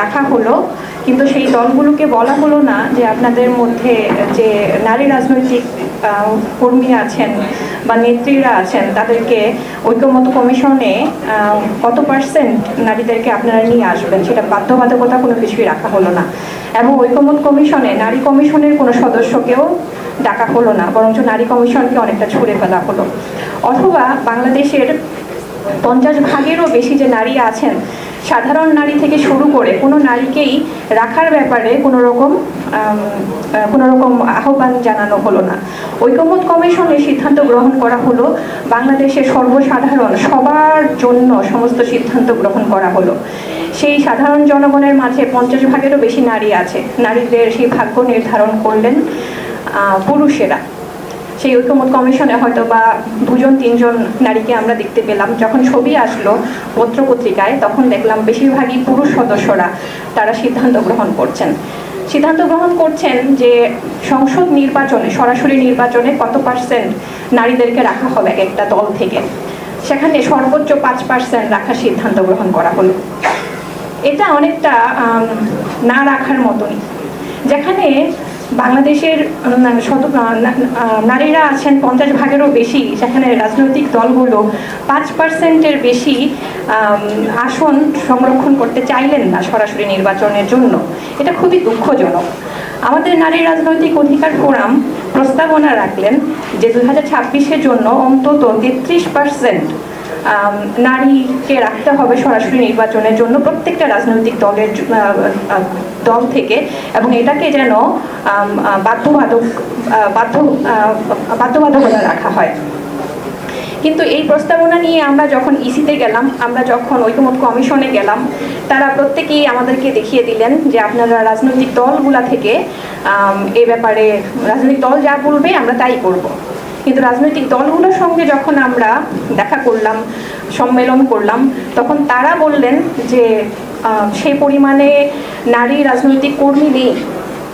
রাখা হলো, কিন্তু সেই দলগুলোকে বলা হলো না যে আপনাদের মধ্যে যে নারী রাজনৈতিক কর্মী আছেন বা নেত্রীরা আছেন, তাদেরকে ঐক্যমত কমিশনে কত পার্সেন্ট নারীদেরকে আপনারা নিয়ে আসবেন? সেটা বাধ্যবাধকতা কোনো কিছুই রাখা হলো না। এবং ঐক্যমত কমিশনে, নারী কমিশনের কোনো সদস্যকেও ডাকা হলো না, বরঞ্চ নারী কমিশনকে অনেকটা ছুড়ে ফেলা হলো। অথবা বাংলাদেশের পঞ্চাশ ভাগেরও বেশি যে নারী আছেন সাধারণ নারী থেকে শুরু করে কোনো নারীকেই রাখার ব্যাপারে কোনো রকম কোনো রকম আহ্বান জানানো হলো না। ঐকমত কমিশনের সিদ্ধান্ত গ্রহণ করা হলো, বাংলাদেশের সর্বসাধারণ সবার জন্য সমস্ত সিদ্ধান্ত গ্রহণ করা হলো। সেই সাধারণ জনগণের মাঝে পঞ্চাশ ভাগেরও বেশি নারী আছে। নারীদের সেই ভাগ্য নির্ধারণ করলেন পুরুষেরা। সেই ঐক্যমত কমিশনে হয়তো বা দুজন, তিনজন নারীকে আমরা দেখতে পেলাম। যখন ছবি আসলো পত্র পত্রিকায়, তখন দেখলাম বেশিরভাগই পুরুষ সদস্যরা তারা সিদ্ধান্ত গ্রহণ করছেন। সিদ্ধান্ত গ্রহণ করছেন যে সংসদ নির্বাচনে, সরাসরি নির্বাচনে কত পার্সেন্ট নারীদেরকে রাখা হবে এক একটা দল থেকে? সেখানে সর্বোচ্চ পাঁচ পার্সেন্ট রাখার সিদ্ধান্ত গ্রহণ করা হলো। এটা অনেকটা না রাখার মতনই। যেখানে বাংলাদেশের নারীরা আছেন পঞ্চাশ ভাগেরও বেশি, সেখানে রাজনৈতিক দলগুলো পাঁচ পার্সেন্টের বেশি আসন সংরক্ষণ করতে চাইলেন না সরাসরি নির্বাচনের জন্য। এটা খুবই দুঃখজনক। আমাদের নারী রাজনৈতিক অধিকার ফোরাম প্রস্তাবনা রাখলেন যে দু হাজার জন্য অন্তত তেত্রিশ পার্সেন্ট নারীকে রাখতে হবে সরাসরি নির্বাচনের জন্য প্রত্যেকটা রাজনৈতিক দলের দল থেকে এবং এটাকে যেন বাধ্যবাধক বাধ্য রাখা হয়। কিন্তু এই প্রস্তাবনা নিয়ে আমরা যখন ইসিতে গেলাম, আমরা যখন ঐকমত কমিশনে গেলাম, তারা প্রত্যেকেই আমাদেরকে দেখিয়ে দিলেন যে আপনারা রাজনৈতিক দলগুলা থেকে এ ব্যাপারে, রাজনৈতিক দল যা বলবে আমরা তাই করব। কিন্তু রাজনৈতিক দলগুলোর সঙ্গে যখন আমরা দেখা করলাম, সম্মেলন করলাম, তখন তারা বললেন যে সেই পরিমাণে নারী রাজনৈতিক কর্মী নেই।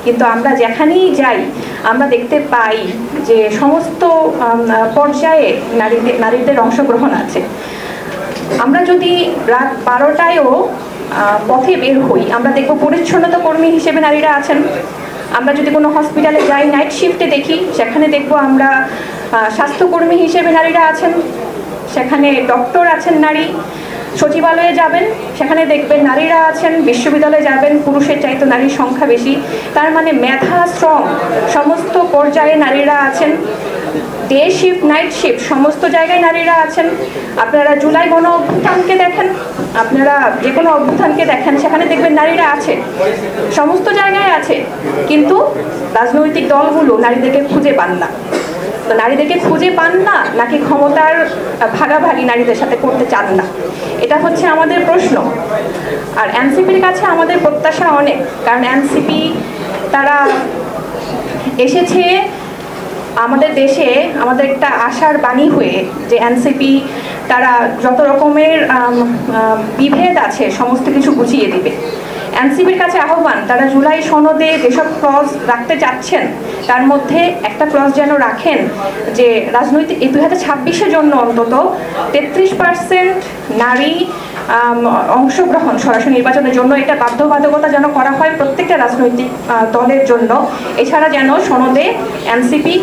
কিন্তু আমরা যেখানেই যাই, আমরা দেখতে পাই যে সমস্ত পর্যায়ে নারীদের নারীদের অংশগ্রহণ আছে। আমরা যদি রাত বারোটায়ও পথে বের হই, আমরা দেখব পরিচ্ছন্নতা কর্মী হিসেবে নারীরা আছেন। আমরা যদি কোনো হসপিটালে যাই নাইট শিফটে দেখি, সেখানে দেখব আমরা স্বাস্থ্যকর্মী হিসেবে নারীরা আছেন, সেখানে ডক্টর আছেন নারী, সচিবালয়ে যাবেন, সেখানে দেখবেন নারীরা আছেন, বিশ্ববিদ্যালয়ে যাবেন, পুরুষের চাইতে নারীর সংখ্যা বেশি, তার মানে মেধা, শ্রম, সমস্ত পর্যায়ে নারীরা আছেন ডে শিফট নাইট শিফট সমস্ত জায়গায় নারীরা আছেন। আপনারা জুলাই গণ অভ্যুত্থানকে দেখেন আপনারা যে কোনো অভ্যুত্থানকে দেখেন, সেখানে দেখবেন নারীরা আছে। সমস্ত জায়গায় আছে। কিন্তু রাজনৈতিক দলগুলো নারীদেরকে খুঁজে পান না। তো নারীদেরকে খুঁজে পান না, নাকি ক্ষমতার ভাগাভাগি নারীদের সাথে করতে চান না? এটা হচ্ছে আমাদের প্রশ্ন। আর এনসিপির কাছে আমাদের প্রত্যাশা অনেক। কারণ এনসিপি তারা এসেছে আমাদের দেশে, আমাদের একটা আশার বাণী হয়ে যে এনসিপি তারা যত রকমের বিভেদ আছে, সমস্ত কিছু গুছিয়ে দিবে। এনসিপির কাছে আহ্বান, তারা জুলাই সনদে যেসব ক্লজ রাখতে চাচ্ছেন, তার মধ্যে একটা ক্লজ যেন রাখেন যে রাজনৈতিক দুই হাজার ছাব্বিশের জন্য অন্তত তেত্রিশ পার্সেন্ট নারী অংশগ্রহণ সরাসরি নির্বাচনের জন্য এটা বাধ্যবাধকতা যেন করা হয় প্রত্যেকটা রাজনৈতিক দলের জন্য। এছাড়া যেন সনদে এনসিপি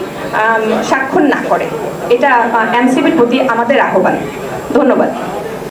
স্বাক্ষর না করে। এটা এনসিবির প্রতি আমাদের আহ্বান। ধন্যবাদ।